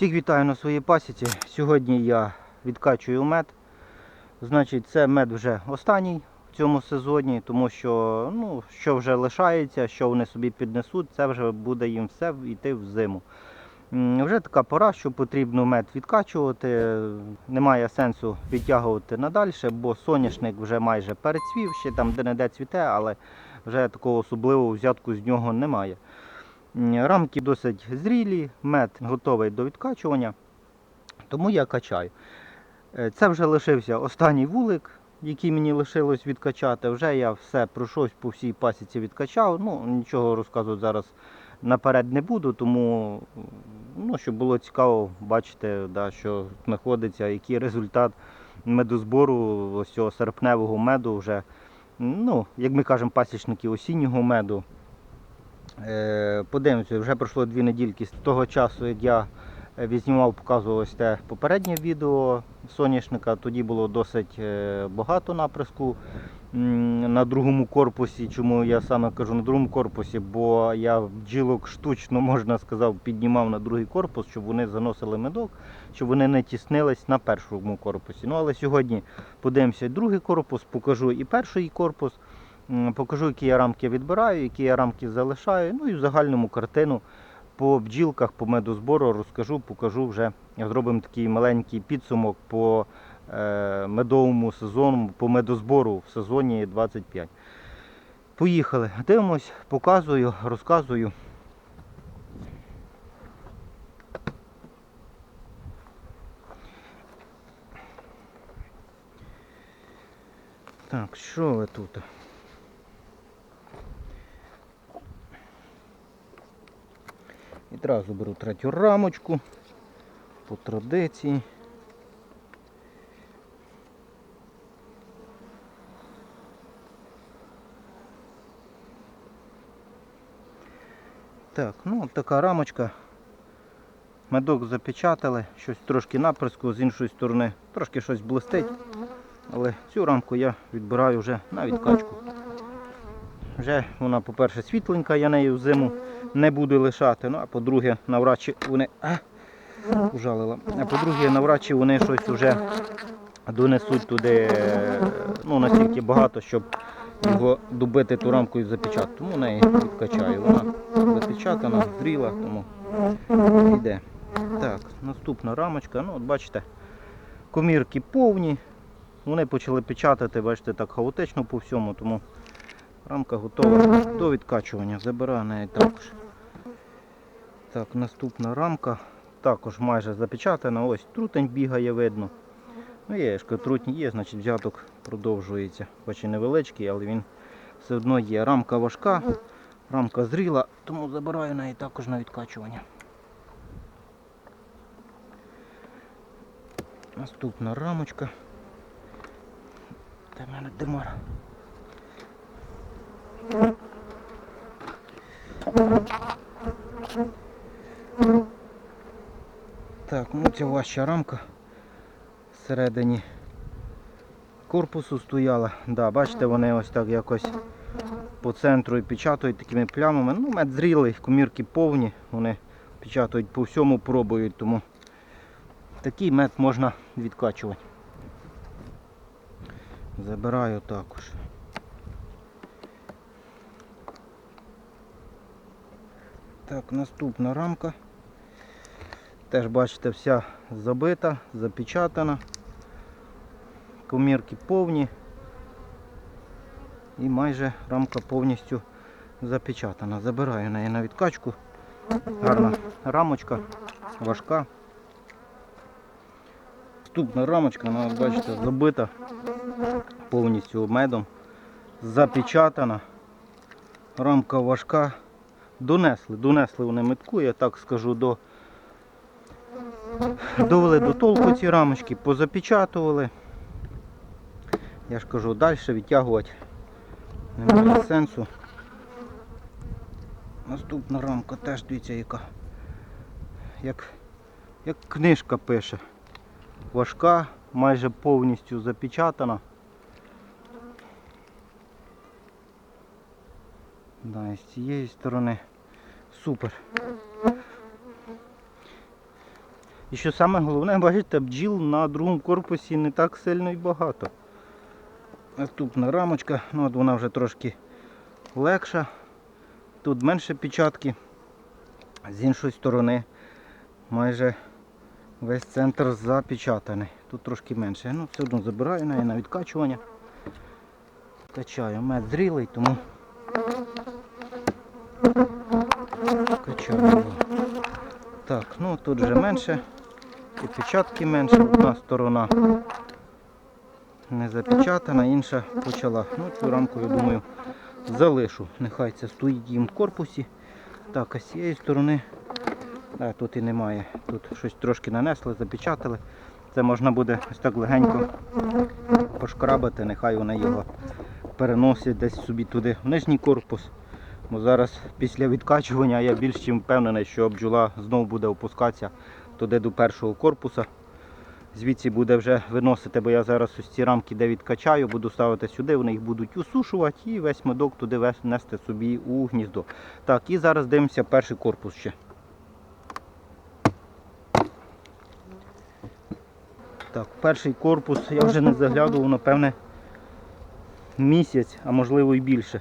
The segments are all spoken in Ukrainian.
Всіх вітаю на своїй пасіці. Сьогодні я відкачую мед. Значить, це мед вже останній в цьому сезоні, тому що ну, що вже лишається, що вони собі піднесуть, це вже буде їм все йти в зиму. Вже така пора, що потрібно мед відкачувати. Немає сенсу відтягувати надалі, бо соняшник вже майже перецвів, ще там де-не-де цвіте, але вже такого особливого взятку з нього немає. Рамки досить зрілі, мед готовий до відкачування, тому я качаю. Е, Це вже лишився останній вулик, який мені лишилось відкачати. Вже я все пройшовсь по всій пасіці відкачав. Ну, нічого розказувати зараз наперед не буду, тому ну, щоб було цікаво бачити, да, що знаходиться, який результат медозбору ось цього серпневого меду вже, ну, як ми кажемо, пасічники осіннього меду. Е, Подивимося, вже пройшло дві недільки з того часу, як я е, відзнімав, показував ось те попереднє відео соняшника. Тоді було досить е, багато наприску на другому корпусі. Чому я саме кажу на другому корпусі? Бо я бджілок штучно, можна сказати, піднімав на другий корпус, щоб вони заносили медок, щоб вони не тіснились на першому корпусі. Ну але сьогодні подивимося другий корпус, покажу і перший корпус. Покажу, які я рамки відбираю, які я рамки залишаю. Ну і в загальному картину по бджілках, по медозбору розкажу, покажу вже. Зробимо такий маленький підсумок по е, медовому сезону, по медозбору в сезоні 25. Поїхали. Дивимось, показую, розказую. Так, що ви тут? Відразу беру третю рамочку по традиції. Так, ну от така рамочка. Медок запечатали, щось трошки наприску, з іншої сторони трошки щось блистить. Але цю рамку я відбираю вже на відкачку. Вже вона, по-перше, світленька, я нею зиму не буду лишати. Ну, а по-друге, навряд чи вони. А, ужалила. А по-друге, навряд чи вони щось вже донесуть туди ну, настільки багато, щоб його добити ту рамку і запечатати. Тому неї відкачаю. Вона запечатана, зріла, тому йде. Так, наступна рамочка. Ну, от бачите, комірки повні. Вони почали печатати, бачите, так хаотично по всьому, тому рамка готова до відкачування. Забираю неї також. Так, наступна рамка. Також майже запечатана. Ось трутень бігає, видно. Ну є, ж трутень є, значить взяток продовжується. Хоч і невеличкий, але він все одно є. Рамка важка, рамка зріла, тому забираю неї також на відкачування. Наступна рамочка. В мене димар. Так, ну це важча рамка всередині корпусу стояла. Да, бачите, вони ось так якось по центру і печатають такими плямами. Ну, мед зрілий, комірки повні, вони печатають по всьому, пробують, тому такий мед можна відкачувати. Забираю також. Так, наступна рамка. Теж бачите, вся забита, запечатана. Комірки повні. І майже рамка повністю запечатана. Забираю неї на відкачку. Гарна рамочка, важка. Наступна рамочка, вона, бачите, забита повністю медом. Запечатана. Рамка важка. Донесли, донесли вони метку, я так скажу, до довели до толку ці рамочки, позапечатували. Я ж кажу, далі відтягувати немає сенсу. Наступна рамка теж дивіться яка. Як, як книжка пише. Важка, майже повністю запечатана. Да, і з цієї сторони супер. І що саме головне, бачите, бджіл на другому корпусі не так сильно і багато. Наступна рамочка, ну от вона вже трошки легша. Тут менше печатки. З іншої сторони майже весь центр запечатаний. Тут трошки менше. Ну, все одно забираю неї на відкачування. Качаю. Мед зрілий, тому качаю. його. Так, ну тут вже менше. І печатки менше. Одна сторона не запечатана, інша почала. Ну, цю рамку, я думаю, залишу. Нехай це стоїть їм в корпусі. Так, а з цієї сторони, а, тут і немає. Тут щось трошки нанесли, запечатали. Це можна буде ось так легенько пошкрабати, нехай вони його переносять десь собі туди в нижній корпус. Бо зараз після відкачування я більш чим впевнений, що бджола знову буде опускатися туди до першого корпуса. Звідси буде вже виносити, бо я зараз ось ці рамки, де відкачаю, буду ставити сюди, вони їх будуть усушувати і весь медок туди нести собі у гніздо. Так, і зараз дивимося перший корпус ще. Так, перший корпус я вже не заглядував, напевне, місяць, а можливо і більше.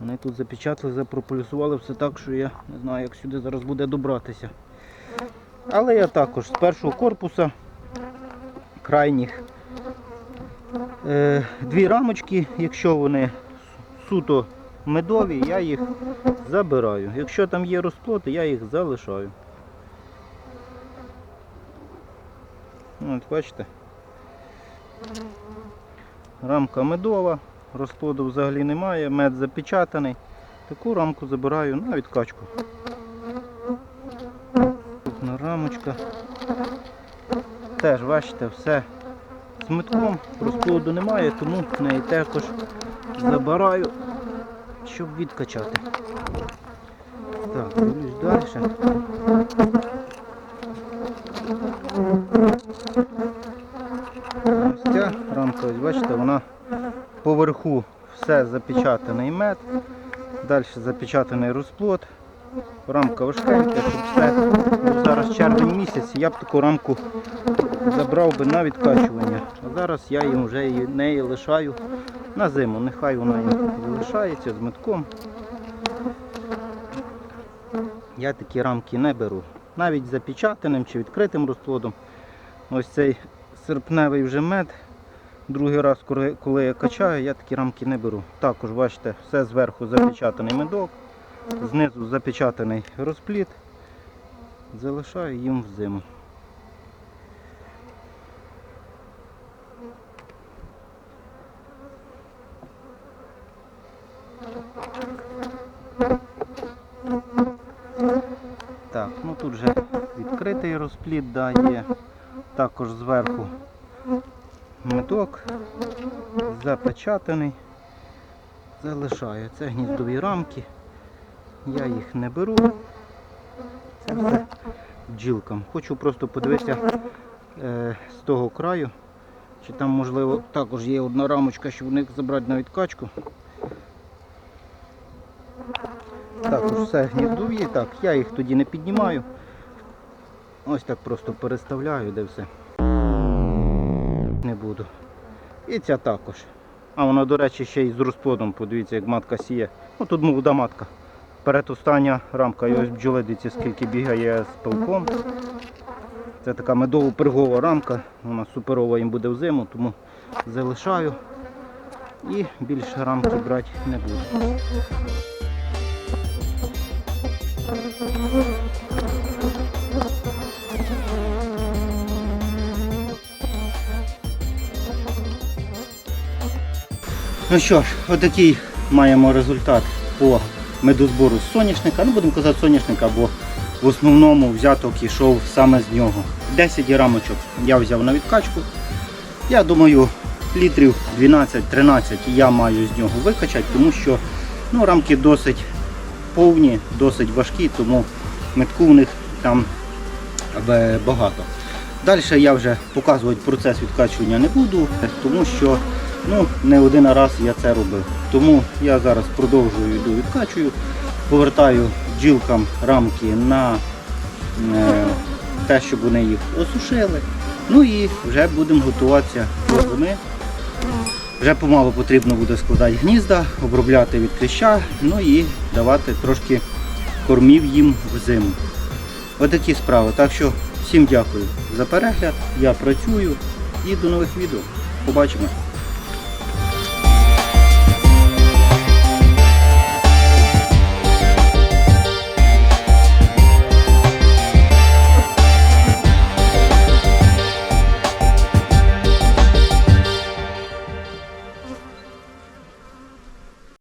Вони тут запечатали, запрополісували все так, що я не знаю, як сюди зараз буде добратися. Але я також з першого корпуса крайніх е, дві рамочки, якщо вони суто медові, я їх забираю. Якщо там є розплоти, я їх залишаю. От бачите. Рамка медова, розплоду взагалі немає, мед запечатаний. Таку рамку забираю на відкачку. Наступна рамочка. Теж, бачите, все з метком, розплоду немає, тому неї також забираю, щоб відкачати. Так, далі. Ось ця рамка, ось бачите, вона поверху все запечатаний мед, далі запечатаний розплод. Рамка важкенька, щоб все. Зараз червень місяць, я б таку рамку забрав би на відкачування. А зараз я їм вже неї лишаю на зиму. Нехай вона їм залишається з метком. Я такі рамки не беру. Навіть запечатаним чи відкритим розплодом. Ось цей серпневий вже мед. Другий раз, коли- я качаю, я такі рамки не беру. Також бачите, все зверху запечатаний медок, знизу запечатаний розплід. Залишаю їм в зиму. Так, ну тут вже відкритий розплід да, є. Також зверху меток запечатаний. Залишаю. Це гніздові рамки. Я їх не беру. Це все бджілкам. Хочу просто подивитися е, з того краю, чи там можливо також є одна рамочка, щоб в них забрати на відкачку. Також все гніздові. Так, я їх тоді не піднімаю. Ось так просто переставляю, де все. Буду. І ця також. А вона, до речі, ще й з розплодом, подивіться, як матка сіє. Ну тут молода матка. Передостання рамка, і ось бджоли, дивіться, скільки бігає з пилком. Це така медово-пергова рамка, вона суперова їм буде взиму, тому залишаю. І більше рамки брати не буду. Ну що ж, отакий маємо результат по медозбору з соняшника. Ну, будемо казати соняшника, бо в основному взяток йшов саме з нього. 10 рамочок я взяв на відкачку. Я думаю, літрів 12-13 я маю з нього викачати, тому що ну, рамки досить повні, досить важкі, тому метку в них там е, багато. Далі я вже показувати процес відкачування не буду, тому що ну, не один раз я це робив. Тому я зараз продовжую йду відкачую, повертаю бджілкам рамки на е, те, щоб вони їх осушили. Ну і вже будемо готуватися до зими. Вже помалу потрібно буде складати гнізда, обробляти від кліща, ну і давати трошки кормів їм взиму. Отакі справи. Так що всім дякую за перегляд. Я працюю і до нових відео. Побачимо.